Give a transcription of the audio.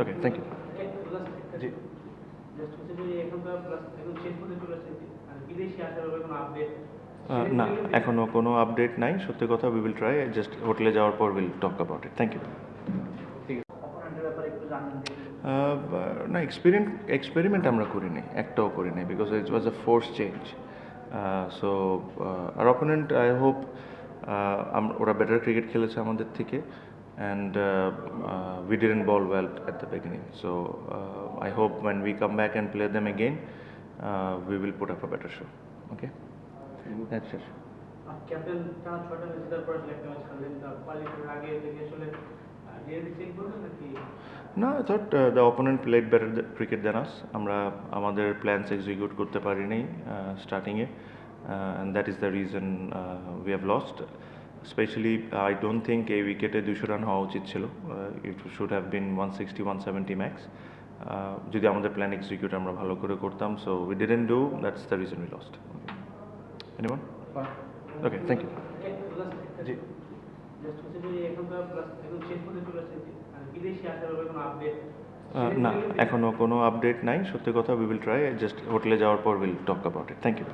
Okay thank you জি। না এখনও কোনো আপডেট নাই। সত্যি কথা উই উইল ট্রাই জাস্ট হোটেলে যাওয়ার পর will talk about it thank you না এক্সপেরিমেন্ট এক্সপেরিমেন্ট আমরা করিনি একটাও করিনি because it was a force change so R opponent I hope ওরা বেটার ক্রিকেট খেলেছে আমাদের থেকে। And we didn't bowl well at the beginning so I hope when we come back and play them again we will put up a better show okay that's it captain টানা ছটা match জেতার পর আসলে একটা match খেললেন qualifier আগে থেকে আসলে DNP check করবেন নাকি না I thought the opponent played better cricket than us আমরা আমাদের প্ল্যানস এক্সিকিউট করতে পারিনি স্টার্টিংয়ে and that is the reason we have lost specially I don't think এই উইকেটে দুশো রান হওয়া উচিত ছিল। It should have been one sixty one seventy max যদি আমাদের প্ল্যান এক্সিকিউট আমরা ভালো করে করতাম so we didn't do that's the reason we lost anyone okay thank you জি। আহ, না এখনও কোনো আপডেট নাই। সত্যি কথা উই উইল ট্রাই জাস্ট হোটেলে যাওয়ার পর will talk about it thank you